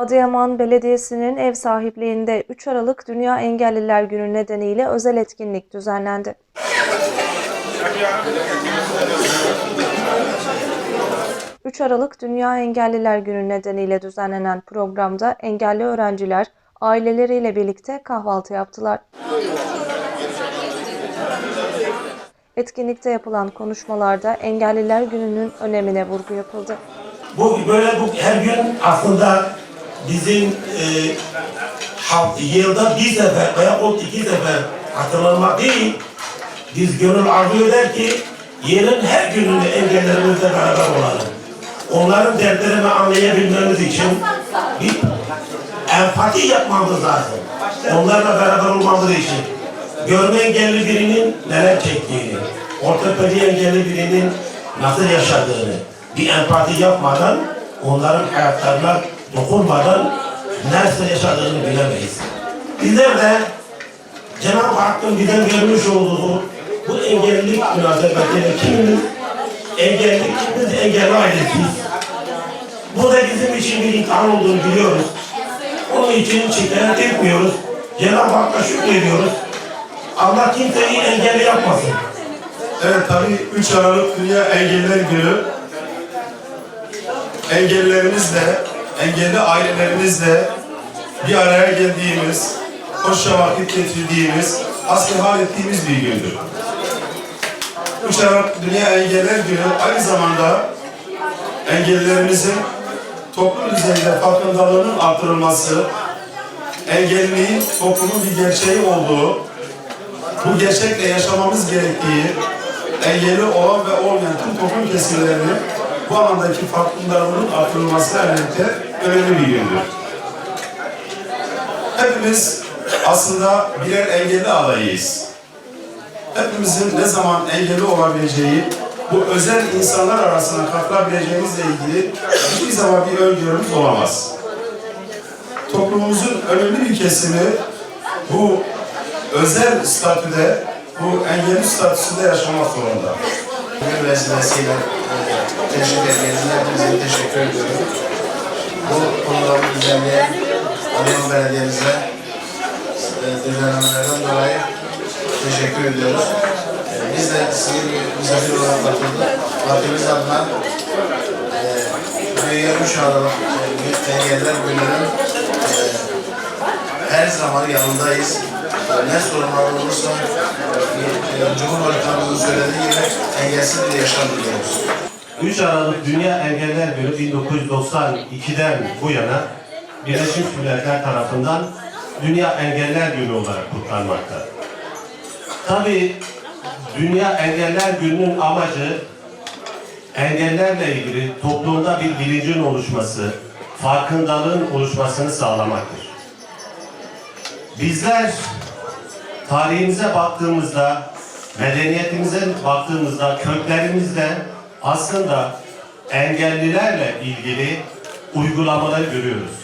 Adıyaman Belediyesi'nin ev sahipliğinde 3 Aralık Dünya Engelliler Günü nedeniyle özel etkinlik düzenlendi. ...3 Aralık Dünya Engelliler Günü nedeniyle düzenlenen programda engelli öğrenciler aileleriyle birlikte kahvaltı yaptılar. Etkinlikte yapılan konuşmalarda Engelliler Günü'nün önemine vurgu yapıldı. Bu böyle bu her gün aslında bizim e, yılda bir sefer veya o iki sefer hatırlanmak değil, biz gönül arzu eder ki yerin her gününde engellerimizle beraber olalım. Onların dertlerini anlayabilmemiz için bir empati yapmamız lazım. Onlarla beraber olmamız için. Görme engelli birinin neler çektiğini, ortopedi engelli birinin nasıl yaşadığını, bir empati yapmadan, onların hayatlarına dokunmadan nasıl yaşadığını bilemeyiz. Bizler de Cenab-ı Hakk'ın bize vermiş olduğu bu engellilik münasebetiyle kimimiz engelli, kimimiz engelli ailesiyiz. Bu da bizim için bir imtihan olduğunu biliyoruz. Onun için şikayet etmiyoruz. Cenab-ı Hakk'a şükrediyoruz. Allah kimseyi engelli yapmasın. Evet tabii 3 Aralık Dünya Engelliler Günü engellilerimizle, engelli ailelerimizle bir araya geldiğimiz, hoşça vakit geçirdiğimiz, hasbihal ettiğimiz bir gündür. 3 Aralık Dünya Engelliler Günü aynı zamanda engellilerimizin toplum düzeyinde farkındalığının artırılması, engelliliğin toplumun bir gerçeği olduğu, bu gerçekle yaşamamız gerektiği, engelli olan ve olmayan tüm toplum kesimlerinin bu alandaki farkındalığının artırılmasıyla birlikte önemli bir gündür. Hepimiz aslında birer engelli adayıyız. Hepimizin ne zaman engelli olabileceği, bu özel insanlar arasına katılabileceğimizle ilgili hiçbir zaman bir öngörümüz olamaz. Toplumumuzun önemli bir kesimi bu özel statüde, bu engelli statüsünde yaşamak zorunda. Bugün vesilesiyle e, teşvik ettiğinizde hepinize teşekkür ediyorum. Bu programı düzenleyen Adıyaman Belediye'mize e, düzenlemelerden dolayı teşekkür ediyoruz. E, Biz de sizin misafir olarak katıldık. Partimiz adına e, 3 Aralık e, Engelliler Günü'nün e, her zaman yanındayız. Ne sorunlar olursa e, Cumhurbaşkanımızın söylediği gibi engelsiz bir yaşam diliyoruz. 3 Aralık Dünya Engeller Günü 1992'den bu yana Birleşmiş Milletler tarafından Dünya Engeller Günü olarak kutlanmakta. Tabii Dünya Engeller Günü'nün amacı engellerle ilgili toplumda bir bilincin oluşması, farkındalığın oluşmasını sağlamaktır. Bizler tarihimize baktığımızda, medeniyetimize baktığımızda köklerimizde aslında engellilerle ilgili uygulamaları görüyoruz.